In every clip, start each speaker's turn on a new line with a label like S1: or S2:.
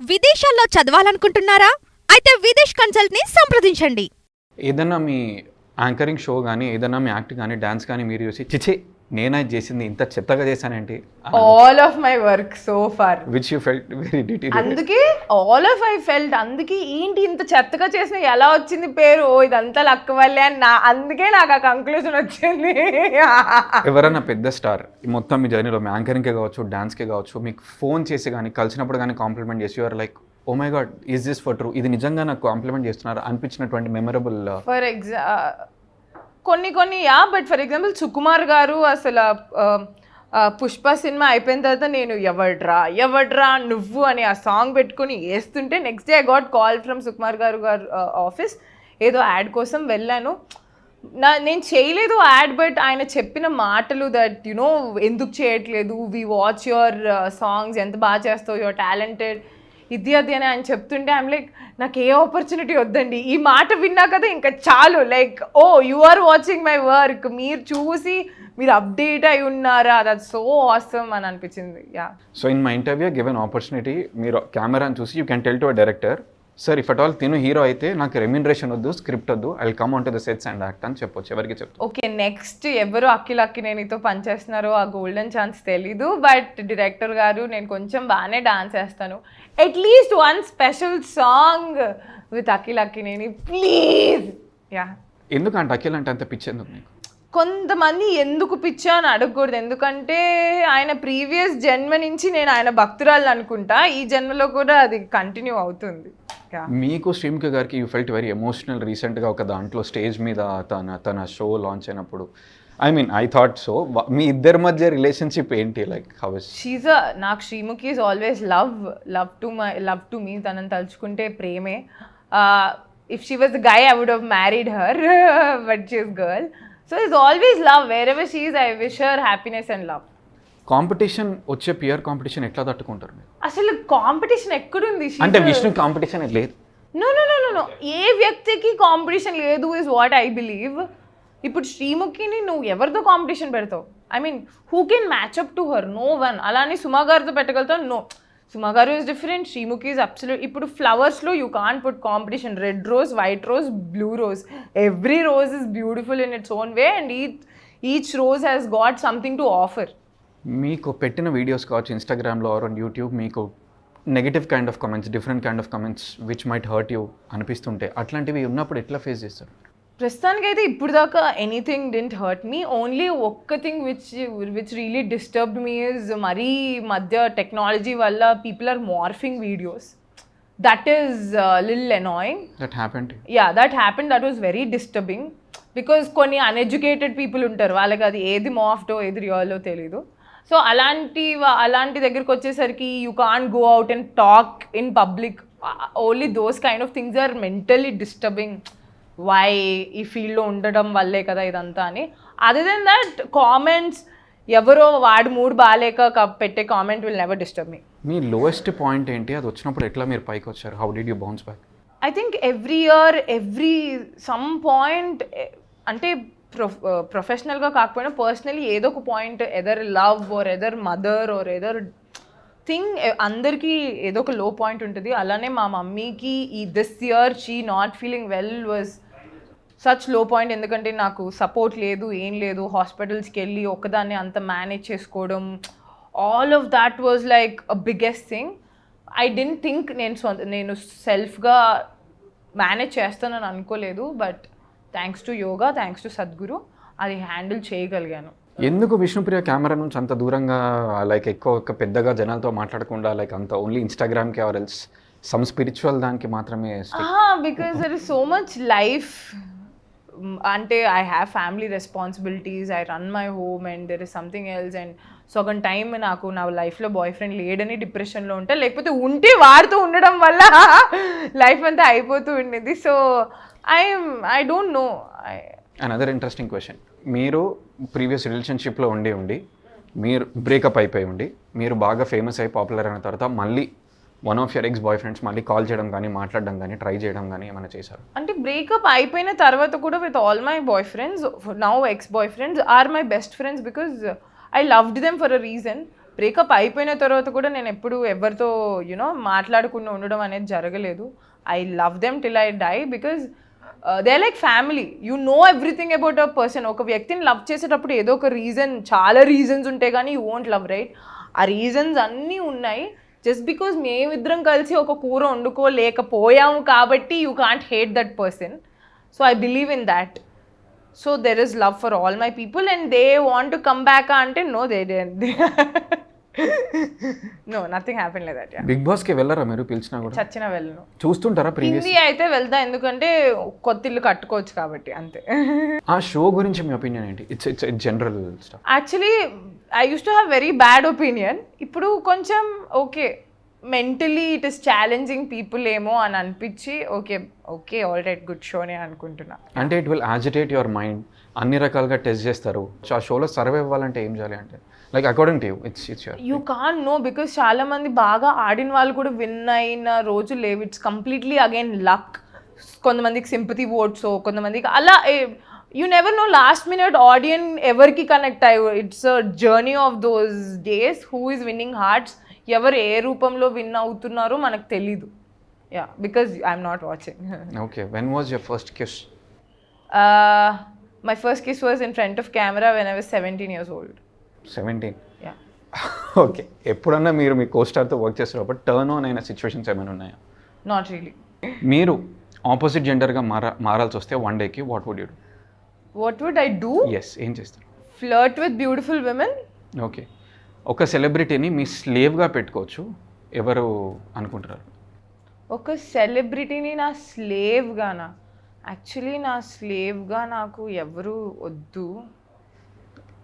S1: విదేశాల్లో చదవాలనుకుంటున్నారా? అయితే విదేశ్ కన్సల్ట్ని సంప్రదించండి.
S2: ఏదైనా మీ యాంకరింగ్ షో కానీ ఏదన్నా మీ యాక్ట్ కానీ డాన్స్ కానీ మీరు చూసి చిచే నేనే చేసింది ఇంత చెత్తగా చేశానేంటి?
S3: All of my work so far
S2: which you felt very detail
S3: అందుకే ఆల్ ఆఫ్ ఐ ఫెల్ట్ అందుకే ఏంటి ఇంత చెత్తగా చేసిన ఎలా వచ్చింది పేరు? ఓ ఇదంతా లక్క వల్లే అని నా అందుకే నాకు ఆ కంక్లూజన్ వచ్చింది.
S2: ఎవరైనా పెద్ద స్టార్ మొత్తం మీ జర్నీలో మీ యాంకరింగ్కే కావచ్చు డాన్స్కే కావచ్చు మీకు ఫోన్ చేసి కానీ కలిసినప్పుడు కానీ కాంప్లిమెంట్ చేసి you're like oh my God is this for true ఇది నిజంగా నాకు కాంప్లిమెంట్ చేస్తున్నారు అనిపించినటువంటి మెమరబుల్
S3: ఫర్ ఎగ్జా కొన్ని కొన్ని yeah but for example Sukumar garu అసలు పుష్ప సినిమా అయిపోయిన తర్వాత నేను ఎవడ్రా ఎవడ్రా నువ్వు అని ఆ సాంగ్ పెట్టుకుని వేస్తుంటే next day I got call from Sukumar garu garu office ఏదో యాడ్ కోసం వెళ్ళాను. నా నేను చేయలేదు యాడ్ బట్ ఆయన చెప్పిన మాటలు దట్ యునో ఎందుకు చేయట్లేదు వి వాచ్ యువర్ సాంగ్స్ ఎంత బాగా చేస్తావు యువర్ టాలెంటెడ్ ఇది అది అని ఆయన చెప్తుంటే ఐమ్ లైక్ నాకు ఏ ఆపర్చునిటీ వద్దండి. ఈ మాట విన్నా కదా ఇంకా చాలు. Like oh you are watching my work మీరు చూసి మీరు అప్డేట్ అయి ఉన్నారా? దట్ సో ఆసమ్ అని అనిపించింది. Yeah
S2: so in my interview given opportunity మీరు కెమెరాని చూసి you can tell to a director sir if at all తిను హీరో అయితే నాకు రెమ్యూనరేషన్ వద్దు స్క్రిప్ట్ వద్దు I come on to the sets and act అని చెప్పొచ్చు ఎవరికి చెప్తాను
S3: ఓకే నెక్స్ట్ ఎవరు అక్కిల్ అక్కినేనితో పనిచేస్తున్నారో ఆ గోల్డెన్ ఛాన్స్ తెలీదు బట్ డైరెక్టర్ గారు నేను కొంచెం బాగానే డాన్స్ చేస్తాను. At least one special song with Akhil Akkineni please yeah
S2: ఎందుకంటే అఖిల్ అంటే అంత పిచ్చి ఎందుకు నీకు?
S3: కొంతమంది ఎందుకు పిచ్చా అని అడగకూడదు ఎందుకంటే ఆయన ప్రీవియస్ జన్మ నుంచి నేను ఆయన భక్తురాలు అనుకుంటా ఈ జన్మలో కూడా అది కంటిన్యూ అవుతుంది.
S2: మీకు శ్రీముఖి గారికి యూ ఫెల్ట్ వెరీ ఎమోషనల్ రీసెంట్గా ఒక దాంట్లో స్టేజ్ మీద తన తన షో లాంచ్ అయినప్పుడు. I mean I thought so మీ ఇద్దరి మధ్య రిలేషన్షిప్ ఏంటి? లైక్ హౌస్
S3: షీజ్ నాకు Sreemukhi is always love love to my love to me తనని తలుచుకుంటే ప్రేమే. If she was guy I would have married her but she's girl so is always love wherever she's I wish her happiness and love
S2: competition వచ్చే peer competition ఎట్లా తట్టుకుంటారు మీరు?
S3: అసలు competition ఎక్కడుంది
S2: అంటే విష్ణు కాంపిటీషన్ లేదు?
S3: No no no no no ఏ వ్యక్తికి competition లేదు ఇస్ వాట్ ఐ బిలీవ్ ఇప్పుడు శ్రీముఖిని నువ్వు ఎవరితో కాంపిటీషన్ పెడతావు? I mean who can match up to her no one అలానే సుమా గారితో పెట్టగలుగుతావు? No Suma garu is different Sreemukhi is absolute ఇప్పుడు ఫ్లవర్స్లో you can put competition red rose white rose blue rose every rose is beautiful in its own way and each each rose has got something to offer
S2: మీకు పెట్టిన videos కావచ్చు ఇన్స్టాగ్రామ్లో or YouTube మీకు negative kind of comments different kind of comments which might hurt you అనిపిస్తుంటే అట్లాంటివి ఉన్నప్పుడు ఎట్లా face చేస్తారు?
S3: ప్రస్తుతానికైతే ఇప్పుడు దాకా anything didn't hurt me only ఒక్క thing which which really disturbed me is మరీ మధ్య టెక్నాలజీ వల్ల people are morphing videos that is lil annoying
S2: that happened
S3: yeah that happen that was very disturbing because కొన్ని uneducated people ఉంటారు. వాళ్ళకి అది ఏది మాఫ్టో ఏది రియల్లో తెలీదు. సో అలాంటి అలాంటి దగ్గరికి వచ్చేసరికి you can go out and talk in public only those kind of things are mentally disturbing why ఈ ఫీల్డ్లో ఉండడం వల్లే కదా ఇదంతా అని. అదర్ దెన్ దట్ కామెంట్స్ ఎవరో వాడి మూడ్ బాగాలేక పెట్టే comment will never disturb me
S2: me lowest point ఏంటి? అది వచ్చినప్పుడు ఎట్లా మీరు పైకి వచ్చారు? How did you bounce back
S3: I think every year every some point అంటే ప్రొఫెషనల్గా uh, కాకపోయినా పర్సనలీ ఏదో ఒక point either love or either mother or either thing అందరికీ ఏదో ఒక లో పాయింట్ ఉంటుంది. అలానే మా మమ్మీకి ఈ this year she not feeling well was సచ్లో point ఎందుకంటే నాకు సపోర్ట్ లేదు ఏం లేదు. హాస్పిటల్స్కి వెళ్ళి ఒకదాన్ని అంత మేనేజ్ చేసుకోవడం all of that was like a biggest thing I didn't think నేను సొంత నేను సెల్ఫ్గా మేనేజ్ చేస్తానని అనుకోలేదు but thanks to yoga thanks to Sadhguru అది హ్యాండిల్ చేయగలిగాను
S2: ఎందుకు విష్ణుప్రియ కెమెరా నుంచి అంత దూరంగా లైక్ ఎక్కువ పెద్దగా జనాలతో మాట్లాడకుండా లైక్ అంత ఓన్లీ ఇన్స్టాగ్రామ్కి ఆర్ ఎల్స్ సమ్ స్పిరిచువల్ దానికి మాత్రమే?
S3: Because there is so much life అంటే I have family responsibilities I run my home and there is something else and సగం టైం నాకు నా లైఫ్లో బాయ్ ఫ్రెండ్ లేడని డిప్రెషన్లో ఉంటే లేకపోతే ఉంటే వారితో ఉండడం వల్ల లైఫ్ అంతా అయిపోతూ ఉండేది. So I I don't know I
S2: another interesting question మీరు ప్రీవియస్ రిలేషన్షిప్లో ఉండి ఉండి మీరు బ్రేకప్ అయిపోయి ఉండి మీరు బాగా ఫేమస్ అయి పాపులర్ అయిన తర్వాత మళ్ళీ one of your ex boyfriends మళ్ళీ కాల్ చేయడం కానీ మాట్లాడడం కానీ ట్రై చేయడం కానీ ఏమైనా చేశారు?
S3: అంటే బ్రేకప్ అయిపోయిన తర్వాత కూడా with all my boyfriends now ex boyfriends are my best friends because I loved them for a reason breakup అయిపోయిన తర్వాత కూడా నేను ఎప్పుడు ఎవరితో యునో మాట్లాడకుండా ఉండడం అనేది జరగలేదు. I love them till I die because they like family you know everything about a person ఒక వ్యక్తిని లవ్ చేసేటప్పుడు ఏదో ఒక రీజన్ చాలా రీజన్స్ ఉంటాయి కానీ యూ ఓంట్ లవ్ రైట్ ఆ రీజన్స్ అన్నీ ఉన్నాయి. జస్ట్ బికాజ్ మేమిద్దరం కలిసి ఒక కూర వండుకోలేకపోయాము కాబట్టి you can't hate that person so I believe in that so there is love for all my people and they want to come back అంటే no they no nothing happen like that
S2: big బాస్కి వెళ్ళరా మీరు? పిలిచినా కూడా?
S3: చచ్చిన వెళ్ళను.
S2: చూస్తుంటారా
S3: హిందీ అయితే వెళ్తా ఎందుకంటే కొత్త ఇల్లు కట్టుకోవచ్చు కాబట్టి అంతే.
S2: ఆ షో గురించి మీ ఒపీనియన్ ఏంటి? It's it's general stuff
S3: actually I uses to have very bad opinion ఇప్పుడు కొంచెం okay mentally it is challenging people ఏమో అని అనిపించి okay okay all right good షోనే అనుకుంటున్నా.
S2: అంటే it will agitate your mind అన్ని రకాలుగా టెస్ట్ చేస్తారు. సో ఆ షోలో సర్వే అవ్వాలంటే ఏం చేయాలి అంటే like according to you it's it's
S3: you can know because చాలా మంది బాగా ఆడిన వాళ్ళు కూడా విన్ అయిన రోజు లేవు. ఇట్స్ కంప్లీట్లీ అగైన్ లక్ కొంతమందికి సింపతి ఓట్స్ కొంతమందికి అలా you never know last minute audience ఎవరికి కనెక్ట్ అయ్యి it's a journey of those days who is winning hearts ఎవరు ఏ రూపంలో విన్ అవుతున్నారో మనకు తెలీదు. Yeah because I'm not watching
S2: okay when was your first kiss
S3: my first kiss was in front of camera when I was seventeen years old
S2: seventeen okay ఎప్పుడన్నా మీరు మీ కోస్టార్తో work చేసేటప్పుడు టర్న్ ఆన్ అయిన situations ఏమైనా ఉన్నాయా?
S3: Not really
S2: మీరు opposite జెండర్గా మారా మారాల్సి వస్తే వన్ డేకి what would you
S3: what would I do
S2: yes ఏం చేస్తారు?
S3: Flirt with beautiful women
S2: okay ఒక సెలబ్రిటీని మీ స్లేవ్గా పెట్టుకోవచ్చు. ఎవరు అనుకుంటున్నారు?
S3: ఒక సెలబ్రిటీని నా స్లేవ్గానా యాక్చువల్లీ నా స్లేవ్గా నాకు ఎవరు వద్దు.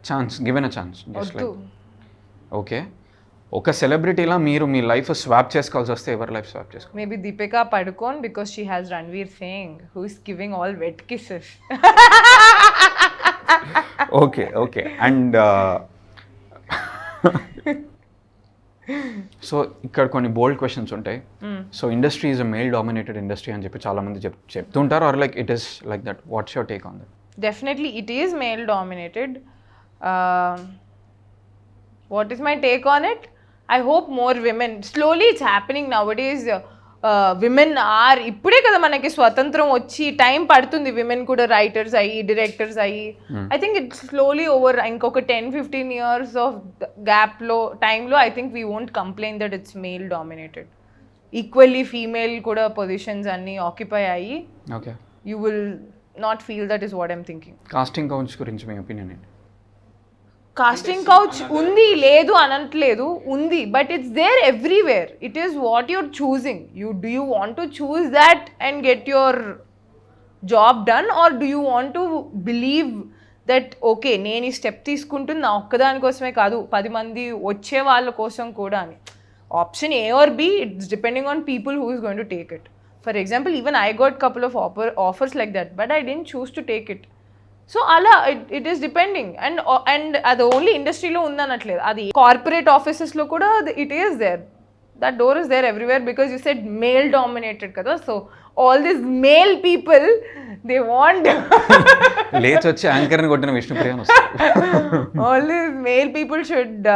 S2: ఛాన్స్ గివెన్ అ ఛాన్స్
S3: వద్దు.
S2: ఓకే ఒక సెలబ్రిటీలా మీరు మీ లైఫ్ స్వాప్ చేసుకోవాల్సి వస్తే ఎవరి లైఫ్ స్వాప్ చేసుకో
S3: maybe Deepika Padukone because she has Ranveer Singh who is giving all wet kisses
S2: okay okay and so ఇక్కడ కొన్ని బోల్డ్ క్వశ్చన్స్ ఉంటాయి. So industry is a male dominated industry అని చెప్పి చాలా మంది చెప్ చెప్తుంటారు. Or like it is like that what's your take on that
S3: definitely it is male dominated what is my take on it I hope more women slowly it's happening nowadays women are ఇప్పుడే కదా మనకి స్వతంత్రం వచ్చి time పడుతుంది. Women కూడా writers అయ్యి directors అయ్యి. I think it's slowly over ఇంకొక టెన్ ఫిఫ్టీన్ ఇయర్స్ ఆఫ్ గ్యాప్లో టైంలో I think we won't complain that it's male dominated equally female కూడా పొజిషన్స్ అన్నీ ఆక్యుపై అయ్యి you will not feel that is what I'm thinking
S2: casting counts గురించి మీ opinion ఏంటి?
S3: Casting couch ఉంది లేదు అనట్లేదు ఉంది but it's there everywhere it is what you're choosing you do you want to choose that and get your job done or do you want to believe that okay నేను ఈ step తీసుకుంటుంది నా ఒక్కదాని కోసమే కాదు పది మంది వచ్చే వాళ్ళ కోసం కూడా అని. Option A or B it's depending on people who is going to take it for example even I got couple of offer offers like that but I didn't choose to take it so అలా it is depending and and అది only ఇండస్ట్రీలో ఉందనట్లేదు. అది corporate ఆఫీసెస్లో కూడా it is there that door is there everywhere because you set male dominated కదా. So all this male people they want
S2: లేచి వచ్చి యాంకర్ని కొట్టిన Vishnupriya
S3: all this male people should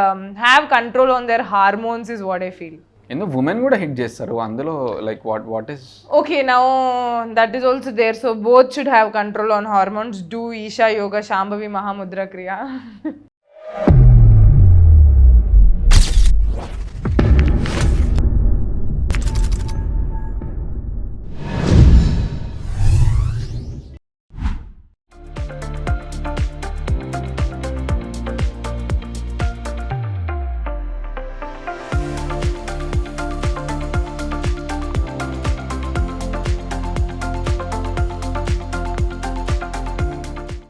S3: have control on their hormones is what I feel
S2: ఎందుకు women కూడా hit చేస్తారు. అందులో like what what is
S3: okay now that is also there so both should have control on hormones do Isha yoga Shambhavi Mahamudra Kriya